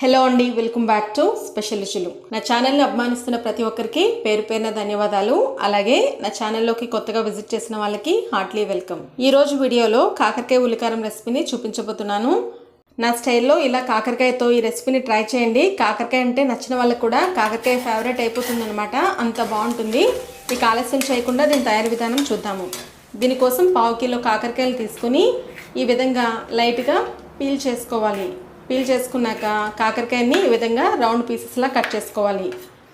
Hello అండి welcome back to special రుచులు నా ఛానల్ని అభిమానిస్తున్న ప్రతి ఒక్కరికి పేరు పేరున ధన్యవాదాలు. అలాగే నా ఛానల్లోకి కొత్తగా విజిట్ చేసిన వాళ్ళకి హార్ట్లీ వెల్కమ్ ఈరోజు వీడియోలో కాకరకాయ ఉల్లికారం రెసిపీని చూపించబోతున్నాను. నా స్టైల్లో ఇలా కాకరకాయతో ఈ రెసిపీని ట్రై చేయండి. కాకరకాయ అంటే నచ్చిన వాళ్ళకి కూడా కాకరకాయ ఫేవరెట్ అయిపోతుంది అనమాట అంత బాగుంటుంది. ఇక ఆలస్యం చేయకుండా దీని తయారీ విధానం చూద్దాము. దీనికోసం పావు కిలో కాకరకాయలు తీసుకొని ఈ విధంగా లైట్గా పీల్ చేసుకోవాలి. పీల్ చేసుకున్నాక కాకరకాయని ఈ విధంగా రౌండ్ పీసెస్లా కట్ చేసుకోవాలి.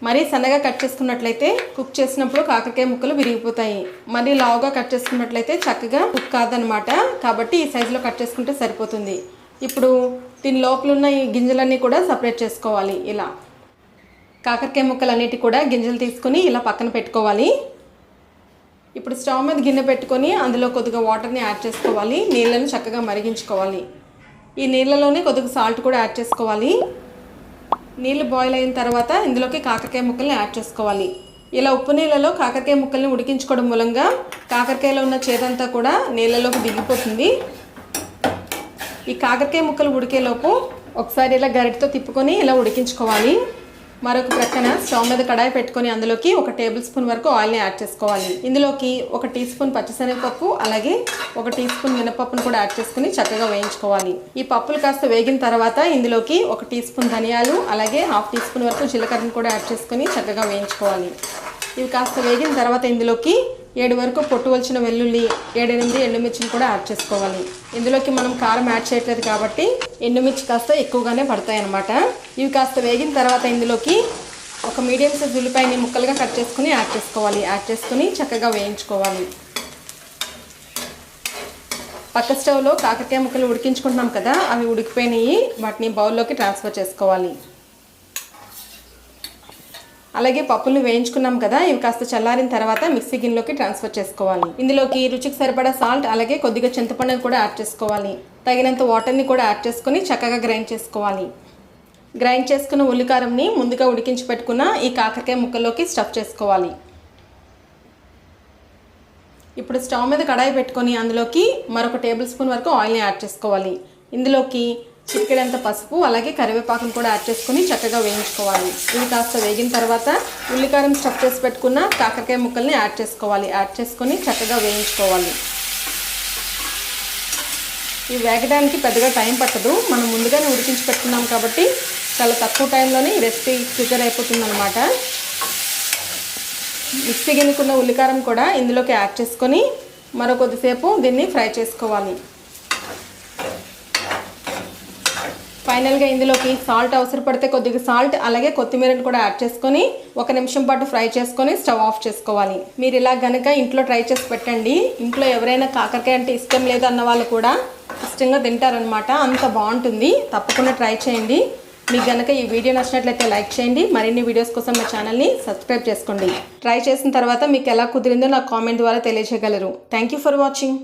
మరీ సన్నగా కట్ చేసుకున్నట్లయితే కుక్ చేసినప్పుడు కాకరకాయ ముక్కలు విరిగిపోతాయి. మరీ లావుగా కట్ చేసుకున్నట్లయితే చక్కగా కుక్ కాదనమాట. కాబట్టి ఈ సైజులో కట్ చేసుకుంటే సరిపోతుంది. ఇప్పుడు దీని లోపల ఉన్న ఈ గింజలన్నీ కూడా సపరేట్ చేసుకోవాలి ఇలా. కాకరకాయ ముక్కలన్నిటి కూడా గింజలు తీసుకొని ఇలా పక్కన పెట్టుకోవాలి. ఇప్పుడు స్టవ్ మీద గిన్నె పెట్టుకొని అందులో కొద్దిగా వాటర్ని యాడ్ చేసుకోవాలి. నీళ్ళను చక్కగా మరిగించుకోవాలి. ఈ నీళ్ళలోనే కొద్దిగా సాల్ట్ కూడా యాడ్ చేసుకోవాలి. నీళ్ళు బాయిల్ అయిన తర్వాత ఇందులోకి కాకరకాయ ముక్కల్ని యాడ్ చేసుకోవాలి. ఇలా ఉప్పు నీళ్ళలో కాకరకాయ ముక్కల్ని ఉడికించుకోవడం మూలంగా కాకరకాయలో ఉన్న చేదంతా కూడా నీళ్ళలోకి దిగిపోతుంది. ఈ కాకరకాయ ముక్కలు ఉడికేలోపు ఒకసారి ఇలా గరిటతో తిప్పుకొని ఇలా ఉడికించుకోవాలి. మరొక ప్రక్కన స్టవ్ మీద కడాయి పెట్టుకొని అందులోకి ఒక టేబుల్ స్పూన్ వరకు ఆయిల్ని యాడ్ చేసుకోవాలి. ఇందులోకి ఒక టీ స్పూన్ పచ్చిశనగపప్పు అలాగే ఒక టీ స్పూన్ మినపప్పును కూడా యాడ్ చేసుకుని చక్కగా వేయించుకోవాలి. ఈ పప్పులు కాస్త వేగిన తర్వాత ఇందులోకి ఒక టీ స్పూన్ ధనియాలు అలాగే హాఫ్ టీ స్పూన్ వరకు జీలకర్రను కూడా యాడ్ చేసుకుని చక్కగా వేయించుకోవాలి. ఇవి కాస్త వేగిన తర్వాత ఇందులోకి ఏడు వరకు పొట్టు వచ్చిన వెల్లుల్లి ఏడెనిమిది ఎండుమిర్చిని కూడా యాడ్ చేసుకోవాలి. ఇందులోకి మనం కారం యాడ్ చేయట్లేదు కాబట్టి ఎండుమిర్చి కాస్త ఎక్కువగానే పడతాయి అన్నమాట ఇవి కాస్త వేగిన తర్వాత ఇందులోకి ఒక మీడియం సైజ్ ఉల్లిపాయని ముక్కలుగా కట్ చేసుకుని యాడ్ చేసుకోవాలి. యాడ్ చేసుకుని చక్కగా వేయించుకోవాలి. పక్క స్టవ్లో కాకరకాయ ముక్కలు ఉడికించుకుంటున్నాం కదా అవి ఉడికిపోయినాయి. వాటిని బౌల్లోకి ట్రాన్స్ఫర్ చేసుకోవాలి. అలాగే పప్పులు వేయించుకున్నాం కదా ఇవి కాస్త చల్లారిన తర్వాత మిక్సీ గిన్నెలోకి ట్రాన్స్ఫర్ చేసుకోవాలి. ఇందులోకి రుచికి సరిపడా సాల్ట్ అలాగే కొద్దిగా చింతపండుని కూడా యాడ్ చేసుకోవాలి. తగినంత వాటర్ని కూడా యాడ్ చేసుకొని చక్కగా గ్రైండ్ చేసుకోవాలి. గ్రైండ్ చేసుకున్న ఉల్లికారంని ముందుగా ఉడికించి పెట్టుకున్న ఈ కాకరకాయ ముక్కల్లోకి స్టఫ్ చేసుకోవాలి. ఇప్పుడు స్టవ్ మీద కడాయి పెట్టుకొని అందులోకి మరొక టేబుల్ స్పూన్ వరకు ఆయిల్ని యాడ్ చేసుకోవాలి. ఇందులోకి చిక్కడంత పసుపు అలాగే కరివేపాకును కూడా యాడ్ చేసుకొని చక్కగా వేయించుకోవాలి. ఇవి కాస్త వేగిన తర్వాత ఉల్లికారం స్టఫ్ చేసి పెట్టుకున్న కాకరకాయ ముక్కల్ని యాడ్ చేసుకోవాలి. యాడ్ చేసుకొని చక్కగా వేయించుకోవాలి. ఇవి వేగడానికి పెద్దగా టైం పట్టదు. మనం ముందుగానే ఉడికించి పెట్టుకున్నాం కాబట్టి చాలా తక్కువ టైంలోనే రెసిపీ ప్రిపేర్ అయిపోతుంది అనమాట మిక్సీ గిన్నుకున్న ఉల్లికారం కూడా ఇందులోకి యాడ్ చేసుకొని మరో కొద్దిసేపు దీన్ని ఫ్రై చేసుకోవాలి. ఫైనల్గా ఇందులోకి సాల్ట్ అవసరపడితే కొద్దిగా సాల్ట్ అలాగే కొత్తిమీరని కూడా యాడ్ చేసుకొని ఒక నిమిషం పాటు ఫ్రై చేసుకొని స్టవ్ ఆఫ్ చేసుకోవాలి. మీరు ఇలా గనక ఇంట్లో ట్రై చేసి పెట్టండి. ఇంట్లో ఎవరైనా కాకరకాయ అంటే ఇష్టం లేదు అన్న వాళ్ళు కూడా ఇష్టంగా తింటారనమాట అంత బాగుంటుంది. తప్పకుండా ట్రై చేయండి. మీకు గనక ఈ వీడియో నచ్చినట్లయితే లైక్ చేయండి. మరిన్ని వీడియోస్ కోసం మా ఛానల్ని సబ్స్క్రైబ్ చేసుకోండి. ట్రై చేసిన తర్వాత మీకు ఎలా కుదిరిందో నాకు కామెంట్ ద్వారా తెలియజేయగలరు. Thank you for watching.